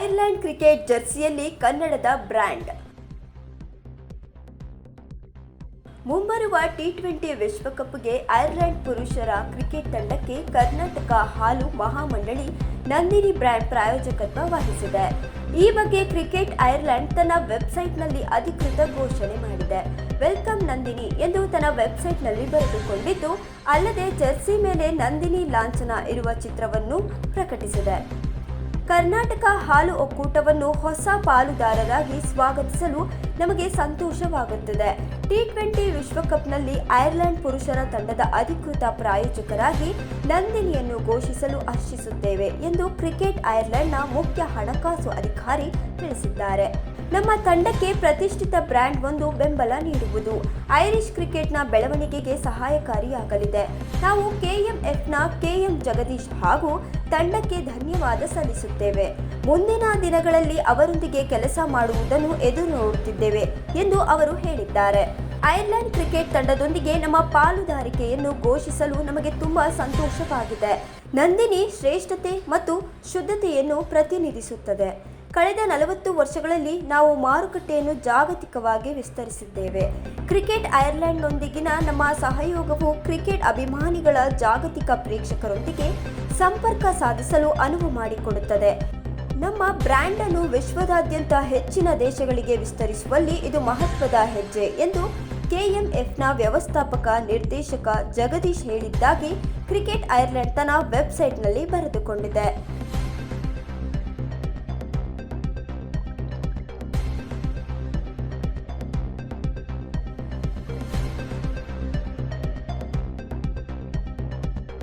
Ireland cricket ಜರ್ಸಿಯಲ್ಲಿ ಕನ್ನಡದ brand. ಮುಂಬರುವ T twenty ವಿಶ್ವಕಪ್ಗೆ ಐರ್ಲೆಂಡ್ ಪುರುಷರ ಕ್ರಿಕೆಟ್ ತಂಡಕ್ಕೆ ಕರ್ನಾಟಕ ಹಾಲು ಮಹಾಮಂಡಳಿ ನಂದಿನಿ ಬ್ರ್ಯಾಂಡ್ ಪ್ರಾಯೋಜಕತ್ವ ವಹಿಸಿದೆ. ಈ ಬಗ್ಗೆ ಕ್ರಿಕೆಟ್ ಐರ್ಲೆಂಡ್ ತನ್ನ ವೆಬ್ಸೈಟ್ನಲ್ಲಿ ಅಧಿಕೃತ ಘೋಷಣೆ ಮಾಡಿದೆ. ವೆಲ್ಕಮ್ ನಂದಿನಿ ಎಂದು ತನ್ನ ವೆಬ್ಸೈಟ್ನಲ್ಲಿ ಬರೆದುಕೊಂಡಿದ್ದು, ಅಲ್ಲದೆ ಜೆರ್ಸಿ ಮೇಲೆ ನಂದಿನಿ ಲಾಂಛನ ಇರುವ ಚಿತ್ರವನ್ನು ಪ್ರಕಟಿಸಿದೆ. ಕರ್ನಾಟಕ ಹಾಲು ಒಕ್ಕೂಟವನ್ನು ಹೊಸ ಪಾಲುದಾರರಾಗಿ ಸ್ವಾಗತಿಸಲು ನಮಗೆ ಸಂತೋಷವಾಗುತ್ತದೆ. ಟಿ ಟ್ವೆಂಟಿ ವಿಶ್ವಕಪ್ನಲ್ಲಿ ಐರ್ಲೆಂಡ್ ಪುರುಷರ ತಂಡದ ಅಧಿಕೃತ ಪ್ರಾಯೋಜಕರಾಗಿ ನಂದಿನಿಯನ್ನು ಘೋಷಿಸಲು ಹರ್ಷಿಸುತ್ತೇವೆ ಎಂದು ಕ್ರಿಕೆಟ್ ಐರ್ಲೆಂಡ್ನ ಮುಖ್ಯ ಹಣಕಾಸು ಅಧಿಕಾರಿ ತಿಳಿಸಿದ್ದಾರೆ. ನಮ್ಮ ತಂಡಕ್ಕೆ ಪ್ರತಿಷ್ಠಿತ ಬ್ರ್ಯಾಂಡ್ ಒಂದು ಬೆಂಬಲ ನೀಡುವುದು ಐರಿಷ್ ಕ್ರಿಕೆಟ್ನ ಬೆಳವಣಿಗೆಗೆ ಸಹಾಯಕಾರಿಯಾಗಲಿದೆ. ನಾವು ಕೆಎಂಎಫ್ನ ಕೆಎಂ ಜಗದೀಶ್ ಹಾಗೂ ತಂಡಕ್ಕೆ ಧನ್ಯವಾದ ಸಲ್ಲಿಸುತ್ತೇವೆ. ಮುಂದಿನ ದಿನಗಳಲ್ಲಿ ಅವರೊಂದಿಗೆ ಕೆಲಸ ಮಾಡುವುದನ್ನು ಎದುರು ನೋಡುತ್ತಿದ್ದೇವೆ ಎಂದು ಅವರು ಹೇಳಿದ್ದಾರೆ. ಐರ್ಲೆಂಡ್ ಕ್ರಿಕೆಟ್ ತಂಡದೊಂದಿಗೆ ನಮ್ಮ ಪಾಲುದಾರಿಕೆಯನ್ನು ಘೋಷಿಸಲು ನಮಗೆ ತುಂಬಾ ಸಂತೋಷವಾಗಿದೆ. ನಂದಿನಿ ಶ್ರೇಷ್ಠತೆ ಮತ್ತು ಶುದ್ಧತೆಯನ್ನು ಪ್ರತಿನಿಧಿಸುತ್ತದೆ. ಕಳೆದ ನಲವತ್ತು ವರ್ಷಗಳಲ್ಲಿ ನಾವು ಮಾರುಕಟ್ಟೆಯನ್ನು ಜಾಗತಿಕವಾಗಿ ವಿಸ್ತರಿಸಿದ್ದೇವೆ. ಕ್ರಿಕೆಟ್ ಐರ್ಲೆಂಡ್ನೊಂದಿಗಿನ ನಮ್ಮ ಸಹಯೋಗವು ಕ್ರಿಕೆಟ್ ಅಭಿಮಾನಿಗಳ ಜಾಗತಿಕ ಪ್ರೇಕ್ಷಕರೊಂದಿಗೆ ಸಂಪರ್ಕ ಸಾಧಿಸಲು ಅನುವು ಮಾಡಿಕೊಡುತ್ತದೆ. ನಮ್ಮ ಬ್ರ್ಯಾಂಡ್ ಅನ್ನು ವಿಶ್ವದಾದ್ಯಂತ ಹೆಚ್ಚಿನ ದೇಶಗಳಿಗೆ ವಿಸ್ತರಿಸುವಲ್ಲಿ ಇದು ಮಹತ್ವದ ಹೆಜ್ಜೆ ಎಂದು ಕೆಎಂಎಫ್ನ ವ್ಯವಸ್ಥಾಪಕ ನಿರ್ದೇಶಕ ಜಗದೀಶ್ ಹೇಳಿದ್ದಾಗಿ ಕ್ರಿಕೆಟ್ ಐರ್ಲೆಂಡ್ ತನ್ನ ವೆಬ್ಸೈಟ್ನಲ್ಲಿ ಬರೆದುಕೊಂಡಿದೆ.